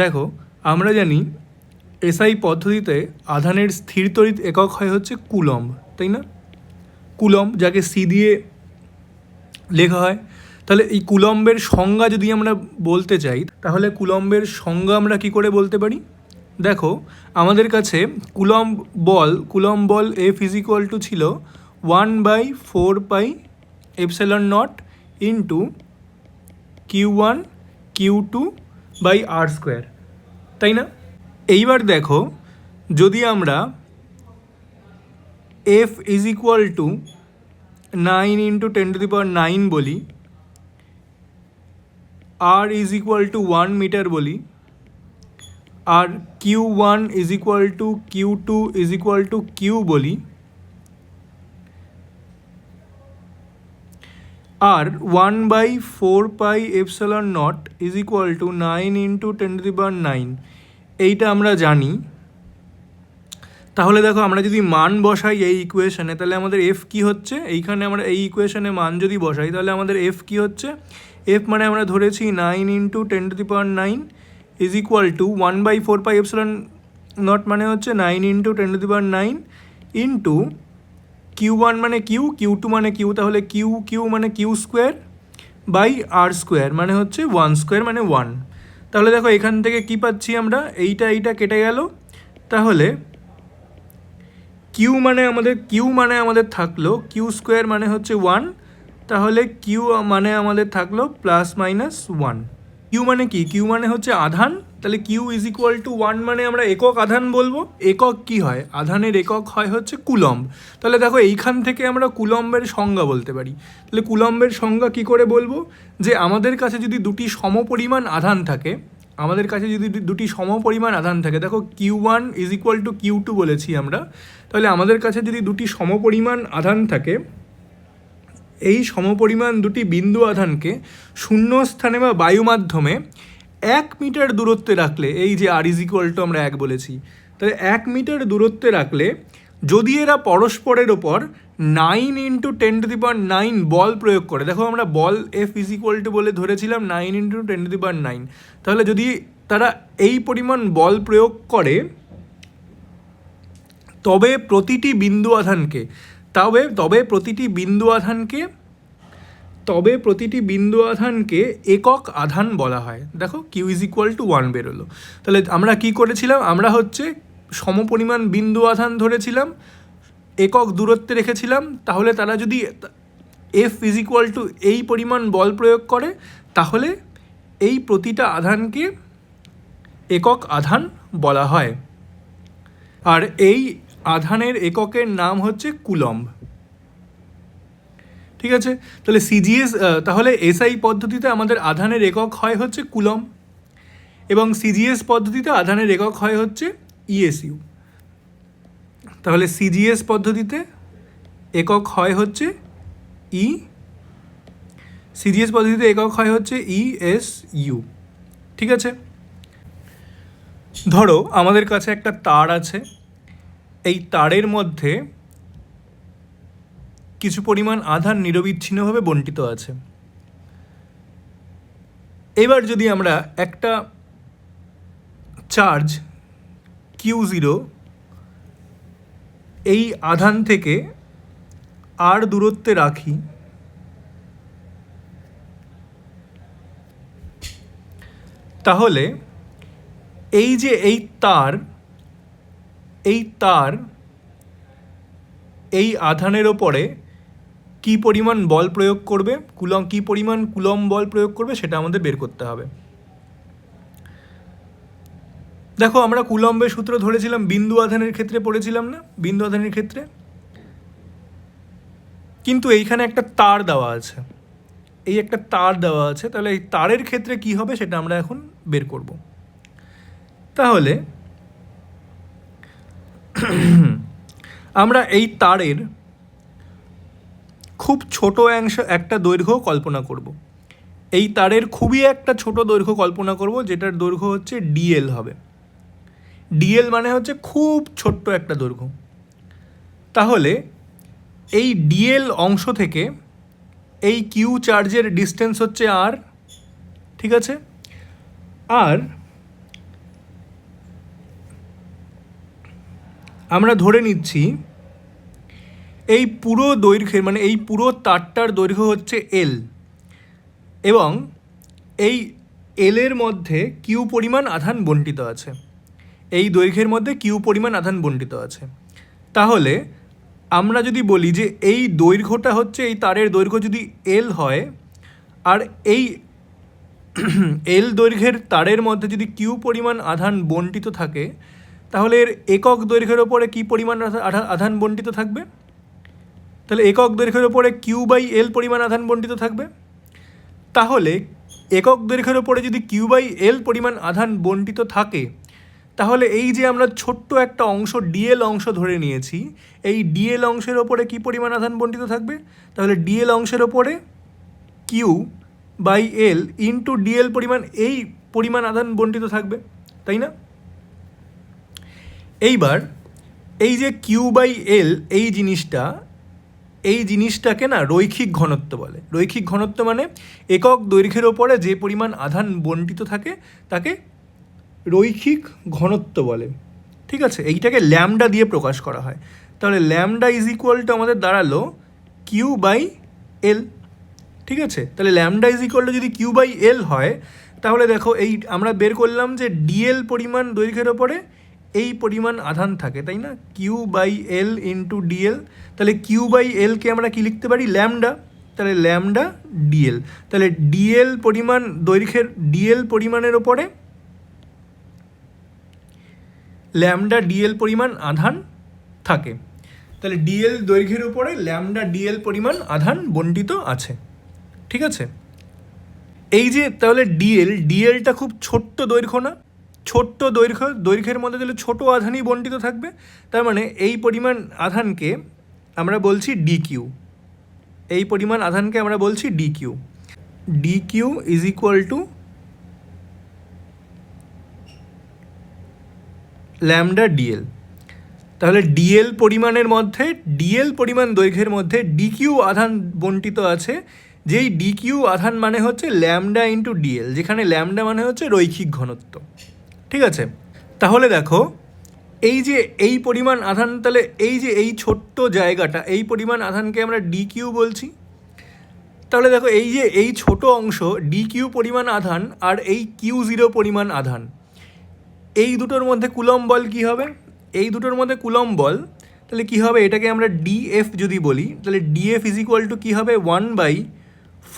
দেখো, আমরা জানি এসআই পদ্ধতিতে আধানের স্থির তড়িৎ একক হয় হচ্ছে কুলম্ব, তাই না? কুলম্ব যাকে সি দিয়ে লেখা হয়। তাহলে এই কুলম্বের সংজ্ঞা যদি আমরা বলতে চাই, তাহলে কুলম্বের সংজ্ঞা আমরা কি করে বলতে পারি? দেখো, আমাদের কাছে কুলম্ব বল কুলম্ব বল এফ ইজ ইকুয়াল টু ছিল one by four pi epsilon nought into Q one Q two by R square, তাই না? এইবার দেখো, যদি আমরা F is equal to nine into ten to the power nine বলি, R is equal to one metre বলি, আর Q one is equal to Q two is equal to Q বলি আর one by four pi epsilon naught is equal to nine into ten to the power nine এইটা আমরা জানি। তাহলে দেখো আমরা যদি মান বসাই এই ইকুয়েশনে তাহলে আমাদের এফ কি হচ্ছে? এইখানে আমরা এই ইকুয়েশনে মান যদি বসাই, তাহলে আমাদের এফ কি হচ্ছে? এফ মানে আমরা ধরেছি nine into ten to the power nine is equal to one by four pi epsilon naught মানে হচ্ছে nine into ten to the power nine into Q one মানে কিউ কিউ টু মানে Q তাহলে Q Q মানে Q square by R square মানে হচ্ছে one square মানে one তাহলে দেখো এখান থেকে কি পাচ্ছি আমরা? এইটা এইটা কেটে গেল। তাহলে কিউ মানে আমাদের কিউ মানে আমাদের থাকল কিউ স্কোয়ার মানে হচ্ছে ওয়ান তাহলে কিউ মানে আমাদের থাকল প্লাস মাইনাস ওয়ান কিউ মানে কি? কিউ মানে হচ্ছে আধান তাহলে Q is equal to one মানে আমরা একক আধান বলব। একক কি হয়? আধানের একক হয় হচ্ছে কুলম্ব। তাহলে দেখো এইখান থেকে আমরা কুলম্বের সংজ্ঞা বলতে পারি। তাহলে কুলম্বের সংজ্ঞা কি করে বলব? যে আমাদের কাছে যদি দুটি সমপরিমাণ আধান থাকে, আমাদের কাছে যদি দুটি সমপরিমাণ আধান থাকে, দেখো Q one is equal to Q two বলেছি আমরা। তাহলে আমাদের কাছে যদি দুটি সমপরিমাণ আধান থাকে, এই সমপরিমাণ দুটি বিন্দু আধানকে শূন্য স্থানে বা বায়ু মাধ্যমে এক মিটার দূরত্বে রাখলে, এই যে আর ইজ ইকুয়াল টু আমরা এক বলেছি, তাহলে এক মিটার দূরত্বে রাখলে, যদি এরা পরস্পরের ওপর nine into ten to the power nine বল প্রয়োগ করে, দেখো আমরা বল এফ ইজ ইকুয়াল টু বলে ধরেছিলাম nine into ten to the power nine তাহলে যদি তারা এই পরিমাণ বল প্রয়োগ করে, তবে প্রতিটি বিন্দু আধানকে, তবে তবে প্রতিটি বিন্দু আধানকে তবে প্রতিটি বিন্দু আধানকে একক আধান বলা হয়। দেখো Q is equal to one বেরোলো। তাহলে আমরা কি করেছিলাম? আমরা হচ্ছে সমপরিমাণ বিন্দু আধান ধরেছিলাম, একক দূরত্বে রেখেছিলাম। তাহলে তারা যদি এফ ইজ ইকুয়াল টু এই পরিমাণ বল প্রয়োগ করে, তাহলে এই প্রতিটা আধানকে একক আধান বলা হয়। আর এই আধানের এককের নাম হচ্ছে কুলম্ব। ঠিক আছে? তাহলে সিজিএস তাহলে এসআই পদ্ধতিতে আমাদের আধানের একক হয় হচ্ছে কুলম এবং সিজিএস পদ্ধতিতে আধানের একক হয় হচ্ছে ইএসইউ তাহলে সিজিএস পদ্ধতিতে একক হয় হচ্ছে ই সিজিএস পদ্ধতিতে একক হয় হচ্ছে ইএসইউ ঠিক আছে? ধরো, আমাদের কাছে একটা তার আছে। এই তারের মধ্যে কিছু পরিমাণ আধান নিরবিচ্ছিন্নভাবে বণ্টিত আছে। এবার যদি আমরা একটা চার্জ কিউ জিরো এই আধান থেকে আর দূরত্বে রাখি, তাহলে এই যে এই তার এই তার এই আধানের ওপরে কি পরিমাণ বল প্রয়োগ করবে, কুলম, কি পরিমাণ কুলম বল প্রয়োগ করবে সেটা আমাদের বের করতে হবে। দেখো, আমরা কুলম্বের সূত্র ধরেছিলাম, বিন্দু আধানের ক্ষেত্রে পড়েছিলাম না? বিন্দু আধানের ক্ষেত্রে? কিন্তু এইখানে একটা তার দেওয়া আছে। এই একটা তার দেওয়া আছে, তাহলে এই তারের ক্ষেত্রে কি হবে সেটা আমরা এখন বের করব। তাহলে, আমরা এই তারের খুব ছোট অংশ একটা দৈর্ঘ্য কল্পনা করব। এই তারের খুবই একটা ছোট দৈর্ঘ্য কল্পনা করব, যেটার দৈর্ঘ্য হচ্ছে ডিএল হবে। ডিএল মানে হচ্ছে খুব ছোট্ট একটা দৈর্ঘ্য। তাহলে এই ডিএল অংশ থেকে এই কিউ চার্জের ডিস্টেন্স হচ্ছে আর ঠিক আছে? আর আমরা ধরে নিচ্ছি এই পুরো দৈর্ঘ্যের মানে এই পুরো তারটার দৈর্ঘ্য হচ্ছে এল এবং এই এলের মধ্যে কিউ পরিমাণ আধান বণ্টিত আছে। এই দৈর্ঘ্যের মধ্যে কিউ পরিমাণ আধান বণ্টিত আছে। তাহলে আমরা যদি বলি যে এই দৈর্ঘ্যটা হচ্ছে, এই তারের দৈর্ঘ্য যদি এল হয়, আর এই এল দৈর্ঘ্যের তারের মধ্যে যদি কিউ পরিমাণ আধান বণ্টিত থাকে, তাহলে এর একক দৈর্ঘ্যের ওপরে কী পরিমাণ আধা- আধা- আধান বণ্টিত থাকবে? তাহলে একক দৈর্ঘ্যের ওপরে কিউ বাই এল পরিমাণ আধান বণ্টিত থাকবে। তাহলে একক দৈর্ঘ্যের ওপরে যদি কিউ বাই এল পরিমাণ আধান বণ্টিত থাকে, তাহলে এই যে আমরা ছোট্ট একটা অংশ ডিএল অংশ ধরে নিয়েছি, এই ডিএল অংশের ওপরে কী পরিমাণ আধান বণ্টিত থাকবে? তাহলে ডিএল অংশের ওপরে Q by L into DL পরিমাণ এই পরিমাণ আধান বণ্টিত থাকবে, তাই না? এইবার এই যে কিউ বাই এল এই জিনিসটা এই জিনিসটাকে না রৈখিক ঘনত্ব বলে। রৈখিক ঘনত্ব মানে একক দৈর্ঘ্যের ওপরে যে পরিমাণ আধান বণ্টিত থাকে, তাকে রৈখিক ঘনত্ব বলে। ঠিক আছে? এইটাকে ল্যামডা দিয়ে প্রকাশ করা হয়। তাহলে ল্যামডা ইজ ইকুয়াল টু আমাদের দাঁড়াল কিউ বাই এল ঠিক আছে? তাহলে ল্যামডা ইজ ইকুয়াল যদি কিউ বাই এল হয়, তাহলে দেখো এই আমরা বের করলাম যে ডিএল পরিমাণ দৈর্ঘ্যের ওপরে এই পরিমাণ আধান থাকে, তাই না? Q by L into DL তাহলে কিউ বাই এলকে আমরা কি লিখতে পারি? ল্যামডা তাহলে ল্যামডা ডিএল তাহলে ডিএল পরিমাণ দৈর্ঘ্যের ডিএল পরিমাণের ওপরে ল্যামডা ডিএল পরিমাণ আধান থাকে, তাহলে ডিএল দৈর্ঘ্যের উপরে ল্যামডা ডিএল পরিমাণ আধান বণ্টিত আছে, ঠিক আছে? এই যে, তাহলে ডিএল ডিএলটা খুব ছোট্ট দৈর্ঘ্য না? ছোট্ট দৈর্ঘ্য, দৈর্ঘ্যের মধ্যে তাহলে ছোটো আধানই বণ্টিত থাকবে। তার মানে এই পরিমাণ আধানকে আমরা বলছি ডি কিউ এই পরিমাণ আধানকে আমরা বলছি D Q D Q is equal to lambda DL তাহলে ডিএল পরিমাণের মধ্যে ডিএল পরিমাণ দৈর্ঘ্যের মধ্যে ডিকিউ আধান বণ্টিত আছে, যেই ডিকিউ আধান মানে হচ্ছে ল্যামডা ইন্টু ডিএল যেখানে ল্যামডা মানে হচ্ছে রৈখিক ঘনত্ব। ঠিক আছে? তাহলে দেখো, এই যে এই পরিমাণ আধান, তাহলে এই যে এই ছোট্ট জায়গাটা, এই পরিমাণ আধানকে আমরা ডিকিউ বলছি। তাহলে দেখো, এই যে এই ছোট অংশ ডিকিউ পরিমাণ আধান আর এই কিউ জিরো পরিমাণ আধান, এই দুটোর মধ্যে কুলম বল কী হবে? এই দুটোর মধ্যে কুলম বল, তাহলে কী হবে? এটাকে আমরা ডিএফ যদি বলি, তাহলে ডিএফ ইজ ইকুয়াল টু কী হবে? One by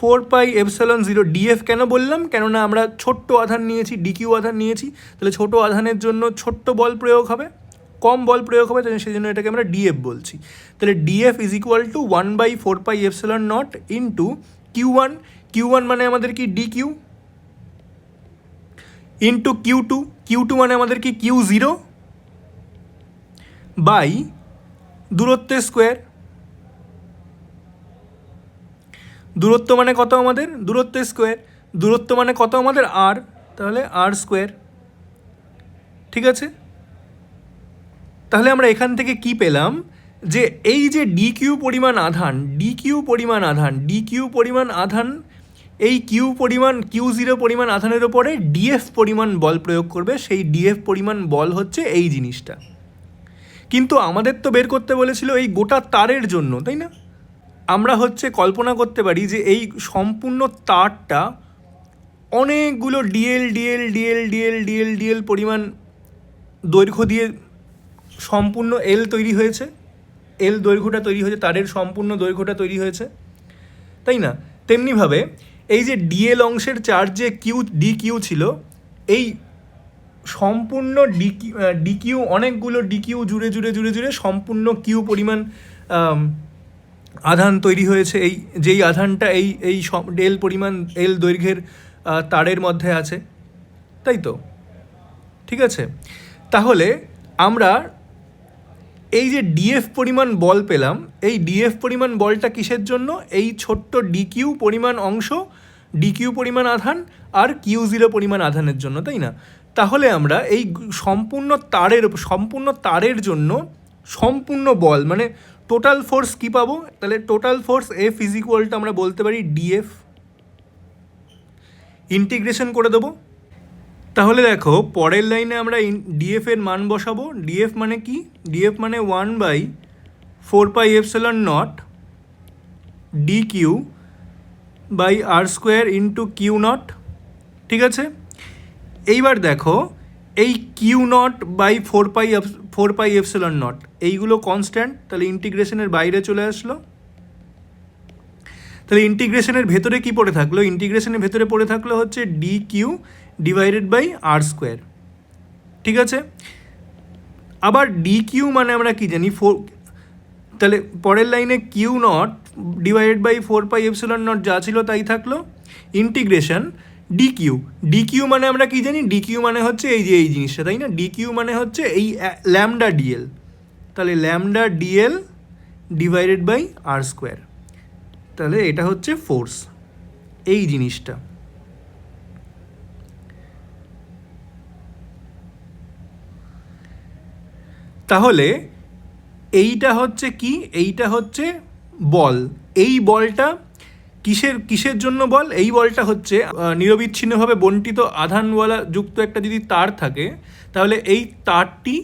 four pi epsilon zero DF কেন বললাম? কেননা আমরা ছোট্ট আধান নিয়েছি ডিকিউ আধান নিয়েছি। তাহলে ছোট আধানের জন্য ছোট্ট বল প্রয়োগ হবে, কম বল প্রয়োগ হবে, তাহলে সেই জন্য এটাকে আমরা ডিএফ বলছি। তাহলে DF is equal to one by four pi epsilon naught into Q one Q one মানে আমাদের কি? D Q into Q two Q two মানে আমাদের কি? কিউ জিরো বাই দূরত্বের স্কোয়ার দূরত্ব মানে কত আমাদের? দূরত্বের স্কোয়ার দূরত্ব মানে কত আমাদের? আর তাহলে আর স্কোয়ার ঠিক আছে? তাহলে আমরা এখান থেকে কি পেলাম? যে এই যে ডি কিউ পরিমাণ আধান ডি কিউ পরিমাণ আধান ডি কিউ পরিমাণ আধান, এই কিউ পরিমাণ কিউ জিরো পরিমাণ আধানের ওপরে ডিএফ পরিমাণ বল প্রয়োগ করবে। সেই ডিএফ পরিমাণ বল হচ্ছে এই জিনিসটা। কিন্তু আমাদের তো বের করতে বলেছিল এই গোটা তারের জন্য, তাই না? আমরা হচ্ছে কল্পনা করতে পারি যে এই সম্পূর্ণ তারটা অনেকগুলো DL DL DL DL DL DL পরিমাণ দৈর্ঘ্য দিয়ে সম্পূর্ণ এল তৈরি হয়েছে। এল দৈর্ঘ্যটা তৈরি হয়েছে, তারের সম্পূর্ণ দৈর্ঘ্যটা তৈরি হয়েছে। তাই না? তেমনিভাবে এই যে ডিএল অংশের চার্জ যে কিউ ডি কিউ ছিল, এই সম্পূর্ণ ডিকিউ ডিকিউ, অনেকগুলো ডিকিউ জুড়ে জুড়ে জুড়ে জুড়ে সম্পূর্ণ কিউ পরিমাণ আধান তৈরি হয়েছে, এই, যেই আধানটা এই এই এল পরিমাণ, এল দৈর্ঘ্যের তারের মধ্যে আছে, তাই তো? ঠিক আছে? তাহলে আমরা এই যে ডিএফ পরিমাণ বল পেলাম, এই ডিএফ পরিমাণ বলটা কিসের জন্য? এই ছোট্ট ডিকিউ পরিমাণ অংশ, ডিকিউ পরিমাণ আধান আর কিউ জিরো পরিমাণ আধানের জন্য, তাই না? তাহলে আমরা এই সম্পূর্ণ তারের সম্পূর্ণ তারের জন্য সম্পূর্ণ বল মানে টোটাল ফোর্স কী পাবো? তাহলে টোটাল ফোর্স এফ ইজ ইকুয়ালটা আমরা বলতে পারি ডিএফ ইন্টিগ্রেশন করে দেবো। তাহলে দেখো, পরের লাইনে আমরা ডিএফ এর মান বসাবো। ডিএফ মানে কি? ডিএফ মানে one by four pi epsilon naught D Q by R square into Q naught ঠিক আছে? এইবার দেখো এই Q naught by four pi four pi epsilon naught, এইগুলো কনস্ট্যান্ট তাহলে ইন্টিগ্রেশনের বাইরে চলে আসলো। তাহলে ইন্টিগ্রেশনের ভেতরে কি পড়ে থাকল? ইন্টিগ্রেশনের ভেতরে পড়ে থাকল হচ্ছে D Q divided by R square ঠিক আছে? আবার ডি কিউ মানে আমরা কি জানি? ফোর, তাহলে পরের লাইনে Q naught divided by four pi epsilon naught যা ছিল তাই থাকল। ইন্টিগ্রেশন ডি কিউ মানে আমরা কি জানি? ডিকিউ মানে হচ্ছে এই যে এই জিনিসটা, তাই না? ডিকিউ মানে হচ্ছে এই ল্যামডা ডিএল তাহলে lambda DL divided by R square তাহলে এটা হচ্ছে ফোর্স এই জিনিসটা। তাহলে এইটা হচ্ছে কি? এইটা হচ্ছে বল। এই বলটা কিসের কিসের জন্য বল? এই বলটা হচ্ছে নিরবিচ্ছিন্নভাবে বন্টিত আধানওয়ালা যুক্ত একটা যদি তার থাকে, তাহলে এই তারটি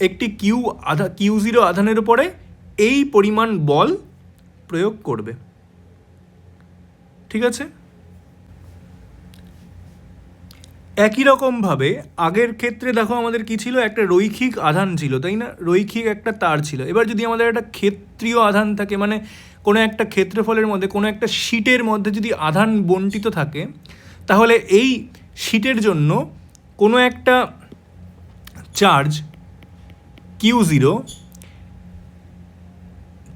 একটি কিউ আধা, কিউ জিরো আধানের উপরে এই পরিমাণ বল প্রয়োগ করবে। ঠিক আছে? একই রকমভাবে আগের ক্ষেত্রে দেখো আমাদের কি ছিল? একটা রৈখিক আধান ছিল, তাই না? রৈখিক একটা তার ছিল। এবার যদি আমাদের একটা ক্ষেত্রীয় আধান থাকে মানে কোনো একটা ক্ষেত্রফলের মধ্যে, কোনো একটা শীটের মধ্যে যদি আধান বন্টিত থাকে, তাহলে এই শীটের জন্য কোনো একটা চার্জ কিউ জিরো,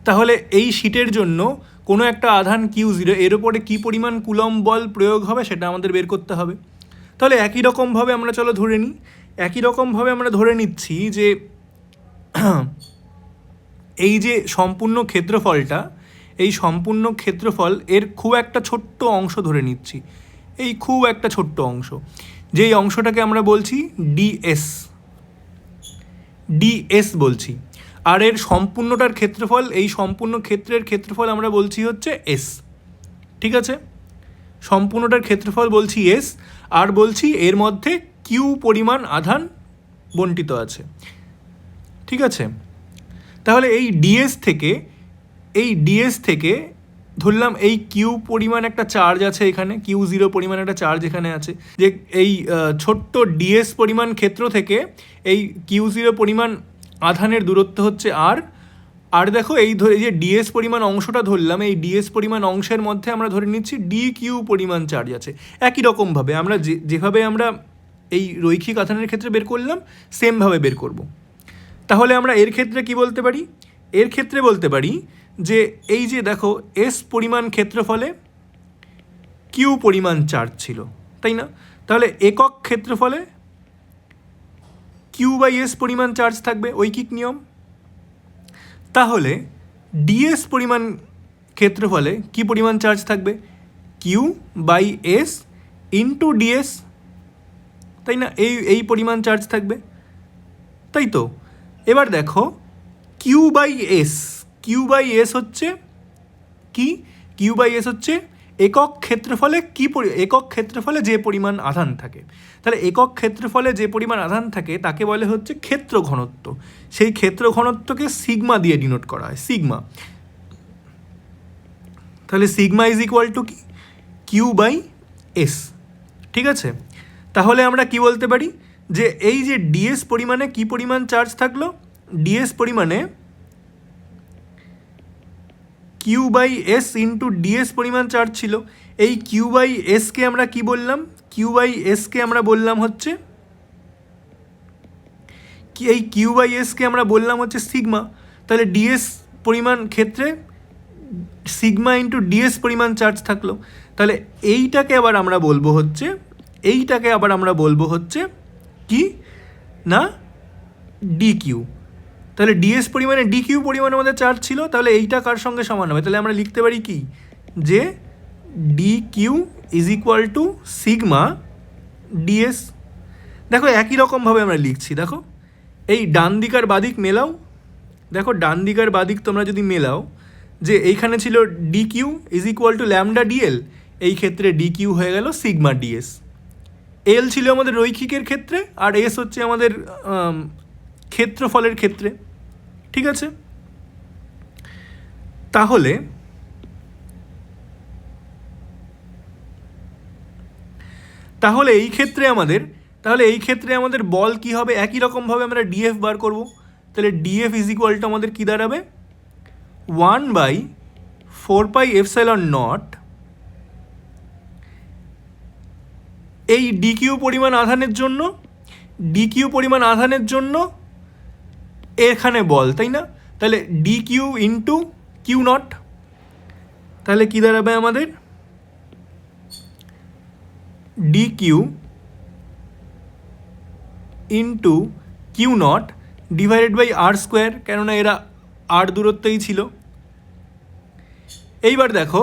তাহলে এই শীটের জন্য কোনো একটা আধান কিউ জিরো, এর উপরে কী পরিমাণ কুলম বল প্রয়োগ হবে সেটা আমাদের বের করতে হবে। তাহলে একই রকমভাবে আমরা, চলো ধরে নিই, একই রকমভাবে আমরা ধরে নিচ্ছি যে এই যে সম্পূর্ণ ক্ষেত্রফলটা এই সম্পূর্ণ ক্ষেত্রফল এর খুব একটা ছোট্ট অংশ ধরে নিচ্ছি। এই খুব একটা ছোট্ট অংশ। যেই অংশটাকে আমরা বলছি ডিএস। ডিএস বলছি। আর এর সম্পূর্ণটার ক্ষেত্রফল, এই সম্পূর্ণ ক্ষেত্রের ক্ষেত্রফল আমরা বলছি হচ্ছে এস। ঠিক আছে? সম্পূর্ণটার ক্ষেত্রফল বলছি এস, আর বলছি এর মধ্যে কিউ পরিমাণ আধান বন্টিত আছে। ঠিক আছে? তাহলে এই ডিএস থেকে এই ডিএস থেকে ধরলাম এই কিউ পরিমাণ একটা চার্জ আছে এখানে কিউ জিরো পরিমাণ একটা চার্জ এখানে আছে। যে এই ছোট্ট ডিএস পরিমাণ ক্ষেত্র থেকে এই কিউ জিরো পরিমাণ আধানের দূরত্ব হচ্ছে আর আর দেখো এই ধরে যে ডিএস পরিমাণ অংশটা ধরলাম, এই ডিএস পরিমাণ অংশের মধ্যে আমরা ধরে নিচ্ছি ডি কিউ পরিমাণ চার্জ আছে। একই রকমভাবে আমরা যে, যেভাবে আমরা এই রৈখিক আধানের ক্ষেত্রে বের করলাম সেমভাবে বের করব। তাহলে আমরা এর ক্ষেত্রে কি বলতে পারি? এর ক্ষেত্রে বলতে পারি যে এই যে দেখো এস পরিমাণ ক্ষেত্রফলে কিউ পরিমাণ চার্জ ছিল, তাই না? তাহলে একক ক্ষেত্রফলে কিউ বাই এস পরিমাণ চার্জ থাকবে, ঐকিক নিয়ম। তাহলে ডিএস পরিমাণ ক্ষেত্রফলে কি পরিমাণ চার্জ থাকবে? Q by S into DS তাই না? এই এই পরিমাণ চার্জ থাকবে। তাই তো? এবার দেখো Q by S Q by S হচ্ছে কি? কিউ বাই এস হচ্ছে একক ক্ষেত্রফলে কি পরি, একক ক্ষেত্রফলে যে পরিমাণ আধান থাকে। তাহলে একক ক্ষেত্রফলে যে পরিমাণ আধান থাকে, তাকে বলে হচ্ছে ক্ষেত্র ঘনত্ব। সেই ক্ষেত্র ঘনত্বকে সিগমা দিয়ে ডিনোট করা হয় সিগমা তাহলে সিগমা ইজ ইকুয়াল টু কি? কিউ বাই এস ঠিক আছে? তাহলে আমরা কি বলতে পারি? যে এই যে ডিএস পরিমাণে কি পরিমাণ চার্জ থাকল? ডিএস পরিমাণে Q by S into DS পরিমাণ চার্জ ছিল। এই কিউ বাই এসকে আমরা কি বললাম? কিউ বাই এসকে আমরা বললাম হচ্ছে এই কিউ বাই এসকে আমরা বললাম হচ্ছে সিগমা তাহলে ডিএস পরিমাণ ক্ষেত্রে সিগমা ইন্টু ডিএস পরিমাণ চার্জ থাকল। তাহলে এইটাকে আবার আমরা বলব হচ্ছে, এইটাকে আবার আমরা বলব হচ্ছে কি? না ডি কিউ তাহলে ডিএস পরিমাণে ডি কিউ পরিমাণে আমাদের চার্জ ছিল, তাহলে এইটা কার সঙ্গে সমান হবে? তাহলে আমরা লিখতে পারি কি? যে D Q is equal to sigma DS দেখো একই রকমভাবে আমরা লিখছি, দেখো। এই ডান দিক আর বাদিক মেলাও। দেখো ডান দিক আর বাদিক তোমরা যদি মেলাও, যে এইখানে ছিল D Q is equal to lambda DL এই ক্ষেত্রে ডি কিউ হয়ে গেল সিগমা ডিএস এল ছিল আমাদের রৈখিকের ক্ষেত্রে, আর এস হচ্ছে আমাদের ক্ষেত্রফলের ক্ষেত্রে। ঠিক আছে? তাহলে তাহলে এই ক্ষেত্রে আমাদের, তাহলে এই ক্ষেত্রে আমাদের বল কি হবে? একই রকমভাবে আমরা ডিএফ বার করব। তাহলে ডিএফ ইজ ইকুয়ালটা আমাদের কী দাঁড়াবে? One by four pi epsilon naught এই ডিকিউ পরিমাণ আধানের জন্য ডিকিউ পরিমাণ আধানের জন্য এখানে বল, তাই না? তাহলে D Q into Q naught তাহলে কী দাঁড়াবে আমাদের? D Q into Q naught divided by R square কেননা এরা আর দূরত্বেই ছিল। এইবার দেখো,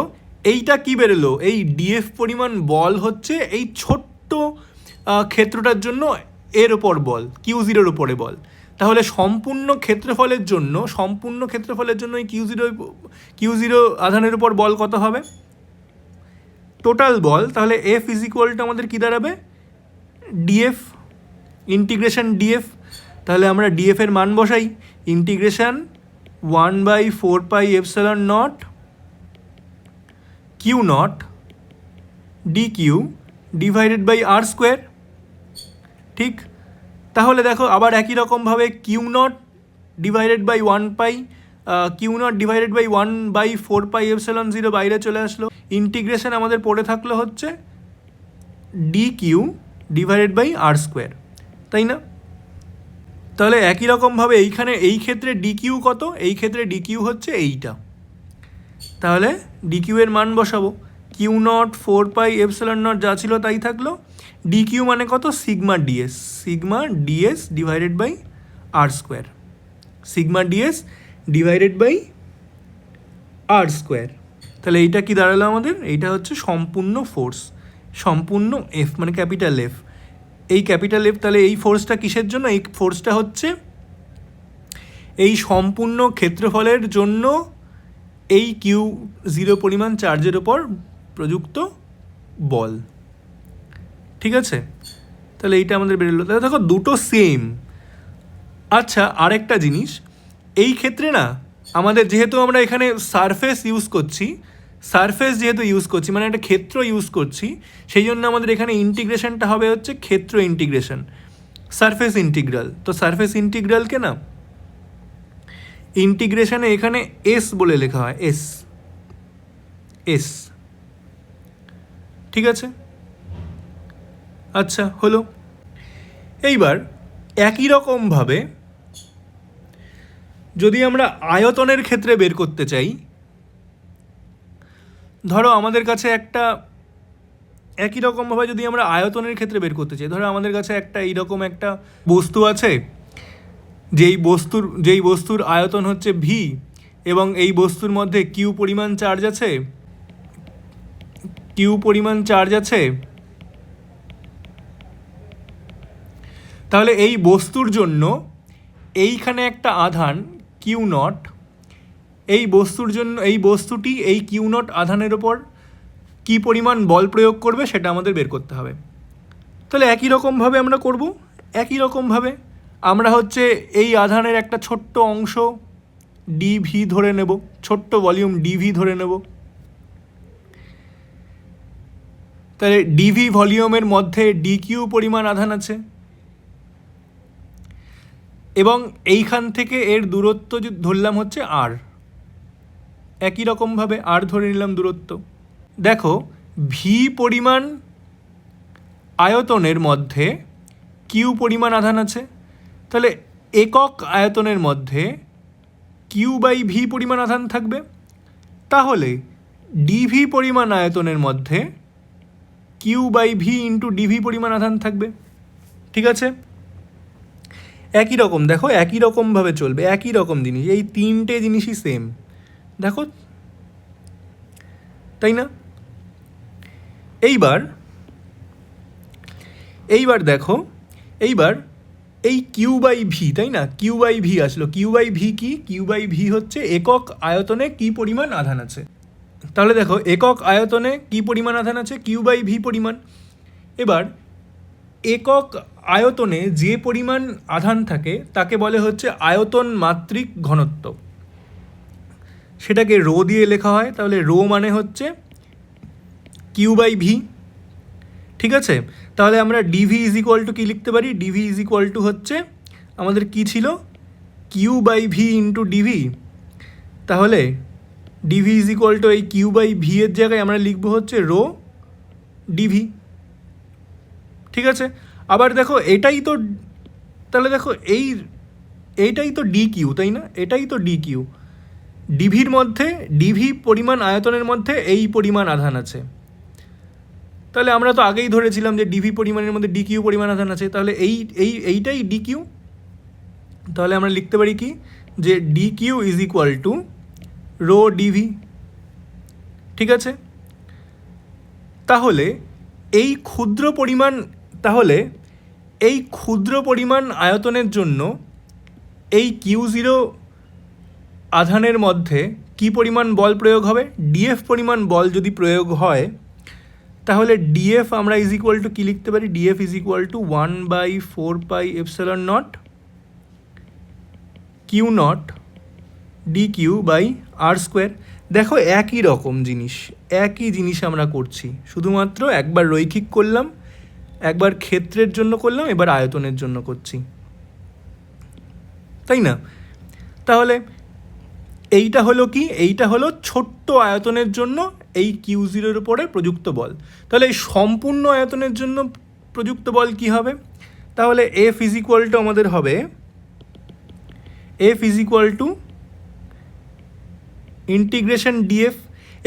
এইটা কি বেরোলো? এই ডিএফ পরিমাণ বল হচ্ছে এই ছোট্ট ক্ষেত্রটার জন্য এর ওপর বল কিউ জিরোর ওপরে বল। তাহলে সম্পূর্ণ ক্ষেত্রফলের জন্য, সম্পূর্ণ ক্ষেত্রফলের জন্য কিউ জিরো কিউ জিরো আধানের উপর বল কত হবে? টোটাল বল, তাহলে এফ ইজ ইকুয়ালটা আমাদের কী দাঁড়াবে? ডিএফ ইন্টিগ্রেশন ডিএফ তাহলে আমরা ডিএফ এর মান বসাই। Integration one by four pi epsilon naught Q naught D Q divided by R square ঠিক? তাহলে দেখো আবার একই রকমভাবে Q naught divided by one pi Q naught divided by one by four pi epsilon zero বাইরে চলে আসলো। Integration আমাদের পড়ে থাকল হচ্ছে D Q divided by R square, তাই না? তাহলে একই রকমভাবে এইখানে এই ক্ষেত্রে ডিকিউ কত? এই ক্ষেত্রে ডিকিউ হচ্ছে এইটা। তাহলে ডিকিউ এর মান বসাবো। Q naught four pi epsilon naught যা ছিল তাই থাকল। ডিকিউ মানে কত? Sigma DS sigma DS divided by R square sigma DS divided by R square তাহলে এইটা কি দাঁড়াল আমাদের? এইটা হচ্ছে সম্পূর্ণ ফোর্স সম্পূর্ণ এফ মানে ক্যাপিটাল এফ এই ক্যাপিটাল এফ তাহলে এই ফোর্সটা কিসের জন্য? এই ফোর্সটা হচ্ছে এই সম্পূর্ণ ক্ষেত্রফলের জন্য এই কিউ জিরো পরিমাণ চার্জের ওপর প্রযুক্ত বল। ঠিক আছে? তাহলে এইটা আমাদের বেরোলো তাহলে দেখো দুটো সেম আচ্ছা আরেকটা জিনিস। এই ক্ষেত্রে না, আমাদের যেহেতু আমরা এখানে সারফেস ইউজ করছি সারফেস যেহেতু ইউজ করছি মানে একটা ক্ষেত্র ইউজ করছি, সেই জন্য আমাদের এখানে ইন্টিগ্রেশনটা হবে হচ্ছে ক্ষেত্র ইন্টিগ্রেশন সারফেস ইন্টিগ্রাল তো সারফেস ইন্টিগ্রালকে না ইন্টিগ্রেশনে এখানে এস বলে লেখা হয় এস এস ঠিক আছে? আচ্ছা হলো। এইবার একই রকমভাবে যদি আমরা আয়তনের ক্ষেত্রে বের করতে চাই, ধরো আমাদের কাছে একটা একই রকমভাবে যদি আমরা আয়তনের ক্ষেত্রে বের করতে চাই, ধরো আমাদের কাছে একটা এইরকম একটা বস্তু আছে, যেই বস্তুর যেই বস্তুর আয়তন হচ্ছে ভি এবং এই বস্তুর মধ্যে কিউ পরিমাণ চার্জ আছে কিউ পরিমাণ চার্জ আছে তাহলে এই বস্তুর জন্য এইখানে একটা আধান কিউ নট, এই বস্তুর জন্য, এই বস্তুটি এই কিউ নট আধানের ওপর কী পরিমাণ বল প্রয়োগ করবে সেটা আমাদের বের করতে হবে। তাহলে একই রকমভাবে আমরা করব, একই রকমভাবে আমরা হচ্ছে এই আধানের একটা ছোট্ট অংশ ডিভি ধরে নেব, ছোট্ট ভলিউম ডিভি ধরে নেব। তাহলে ডিভি ভলিউমের মধ্যে ডি কিউ পরিমাণ আধান আছে। এবং এইখান থেকে এর দূরত্ব ধরলাম হচ্ছে আর একই রকমভাবে আর ধরে নিলাম দূরত্ব। দেখো ভি পরিমাণ আয়তনের মধ্যে কিউ পরিমাণ আধান আছে। তাহলে একক আয়তনের মধ্যে কিউ বাই ভি পরিমাণ আধান থাকবে। তাহলে ডিভি পরিমাণ আয়তনের মধ্যে Q by V into DV পরিমাণ আধান থাকবে। ঠিক আছে? একই রকম, দেখো একই রকমভাবে চলবে, একই রকম জিনিস, এই তিনটে জিনিসই সেম দেখো, তাই না? এইবার এইবার দেখো, এইবার এই কিউ বাই ভি তাই না? কিউ বাই ভি আসলো। কিউ বাই ভি কি? কিউ বাই ভি হচ্ছে একক আয়তনে কি পরিমাণ আধান আছে? তাহলে দেখো, একক আয়তনে কি পরিমাণ আধান আছে? কিউ বাই ভি পরিমাণ। এবার একক আয়তনে যে পরিমাণ আধান থাকে, তাকে বলে হচ্ছে আয়তন মাত্রিক ঘনত্ব। সেটাকে রো দিয়ে লেখা হয়, তাহলে রো মানে হচ্ছে কিউ বাই ভি ঠিক আছে? তাহলে আমরা ডিভি ইজ ইকুয়াল টু কী লিখতে পারি? ডিভি ইজ ইকুয়াল টু হচ্ছে আমাদের কি ছিল? Q by V into DV তাহলে ডিভি ইজ ইকুয়াল টু এই কিউ বাই ভি এর জায়গায় আমরা লিখব হচ্ছে রো ডিভি ঠিক আছে? আবার দেখো, এটাই তো, তাহলে দেখো, এই, এইটাই তো ডি কিউ তাই না? এটাই তো ডি কিউ ডিভির মধ্যে ডিভি পরিমাণ আয়তনের মধ্যে এই পরিমাণ আধান আছে। তাহলে আমরা তো আগেই ধরেছিলাম যে ডিভি পরিমাণের মধ্যে ডি কিউ পরিমাণ আধান আছে। তাহলে এই এই, এইটাই ডি কিউ তাহলে আমরা লিখতে পারি কি? যে D Q is equal to rho DV ঠিক আছে? তাহলে এই ক্ষুদ্র পরিমাণ তাহলে এই ক্ষুদ্র পরিমাণ আয়তনের জন্য এই কিউ জিরো আধানের মধ্যে কি পরিমাণ বল প্রয়োগ হবে? ডিএফ পরিমাণ বল যদি প্রয়োগ হয়, তাহলে ডিএফ আমরা ইজ ইকুয়াল টু কী লিখতে পারি? DF is equal to one by four pi epsilon naught Q naught D Q by R square দেখো একই রকম জিনিস, একই জিনিস আমরা করছি। শুধুমাত্র একবার রৈখিক করলাম একবার ক্ষেত্রের জন্য করলাম, এবার আয়তনের জন্য করছি। তাই না? তাহলে এইটা হলো কি? এইটা হলো ছোট্ট আয়তনের জন্য এই কিউ জিরোর উপরে প্রযুক্ত বল। তাহলে এই সম্পূর্ণ আয়তনের জন্য প্রযুক্ত বল কি হবে? তাহলে এফ ইজ আমাদের হবে F is equal to integration DF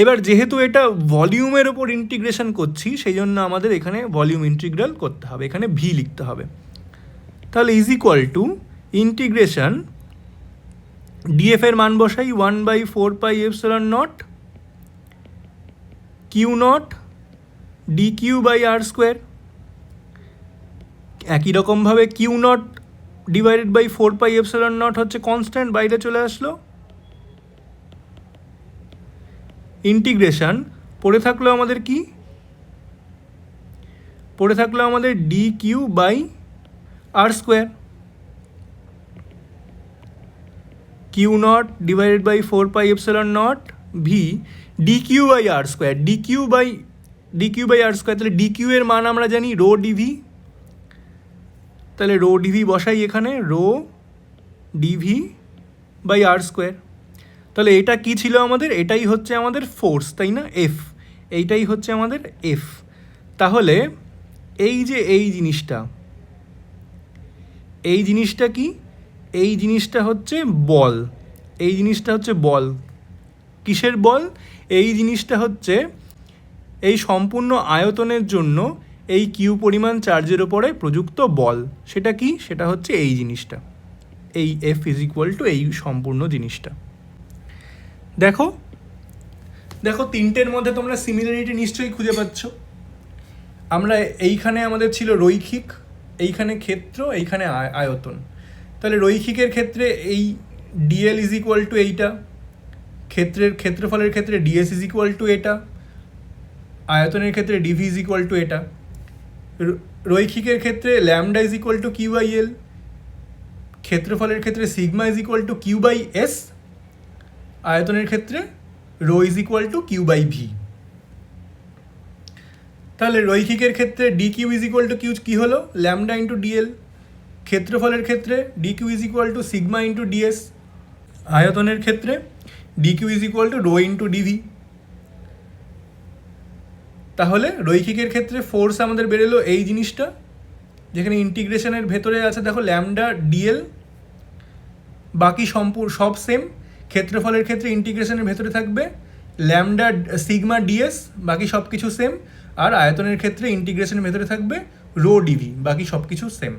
এবার যেহেতু এটা ভলিউমের ওপর ইন্টিগ্রেশন করছি সেই জন্য আমাদের এখানে ভলিউম ইন্টিগ্রাল করতে হবে, এখানে ভি লিখতে হবে। তাহলে is equal to integration DF এর মান বসাই one by four pi epsilon naught Q naught D Q by R square একই রকমভাবে Q naught divided by four pi epsilon naught হচ্ছে কনস্ট্যান্ট বাইরে চলে আসলো। ইন্টিগ্রেশন, পড়ে থাকল আমাদের কি? পড়ে থাকল আমাদের D Q by R square Q not divided by four pi epsilon not V D Q by R square D Q by D Q by R square তাহলে ডি কিউ এর মান আমরা জানি রো ডিভি তাহলে rho DV বসাই এখানে rho DV by R square তাহলে এটা কি ছিল আমাদের? এটাই হচ্ছে আমাদের ফোর্স তাই না? এফ এইটাই হচ্ছে আমাদের এফ তাহলে এই যে এই জিনিসটা এই জিনিসটা কি? এই জিনিসটা হচ্ছে বল। এই জিনিসটা হচ্ছে বল। কিসের বল? এই জিনিসটা হচ্ছে এই সম্পূর্ণ আয়তনের জন্য এই কিউ পরিমাণ চার্জের ওপরে প্রযুক্ত বল। সেটা কি? সেটা হচ্ছে এই জিনিসটা। এই এফ ইজ ইকুয়াল টু এই সম্পূর্ণ জিনিসটা। দেখো। দেখো, তিনটের মধ্যে তোমরা সিমিলারিটি নিশ্চয়ই খুঁজে পাচ্ছ। আমরা এইখানে আমাদের ছিল রৈখিক, এইখানে ক্ষেত্র, এইখানে আয়- আয়তন। তাহলে রৈখিকের ক্ষেত্রে এই ডিএল ইজ ইকুয়াল টু এইটা, ক্ষেত্রের, ক্ষেত্রফলের ক্ষেত্রে ডিএস ইজ ইকুয়াল টু এটা, আয়তনের ক্ষেত্রে ডিভি ইজ ইকুয়াল টু এটা। রৈখিকের ক্ষেত্রে lambda is equal to Q by L ক্ষেত্রফলের ক্ষেত্রে sigma is equal to Q by S আয়তনের ক্ষেত্রে rho is equal to Q by V তাহলে রৈখিকের ক্ষেত্রে D Q is equal to Q কী হলো? ল্যামডা ইন্টু ডিএল ক্ষেত্রফলের ক্ষেত্রে D Q is equal to sigma into DS আয়তনের ক্ষেত্রে D Q is equal to rho into DV তাহলে রৈখিকের ক্ষেত্রে ফোর্স আমাদের বেরোলো এই জিনিসটা। যেখানে ইন্টিগ্রেশনের ভেতরে আছে, দেখো ল্যামডা ডিএল বাকি সম্পূর্ণ সব সেম ক্ষেত্রফলের ক্ষেত্রে ইন্টিগ্রেশনের ভেতরে থাকবে ল্যামডা সিগমা ডিএস বাকি সব কিছু সেম আর আয়তনের ক্ষেত্রে ইন্টিগ্রেশনের ভেতরে থাকবে রো ডিভি বাকি সব কিছু সেম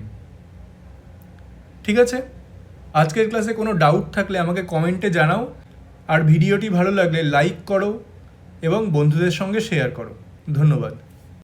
ঠিক আছে? আজকের ক্লাসে কোনো ডাউট থাকলে আমাকে কমেন্টে জানাও। আর ভিডিওটি ভালো লাগলে লাইক করো এবং বন্ধুদের সঙ্গে শেয়ার করো। ধন্যবাদ।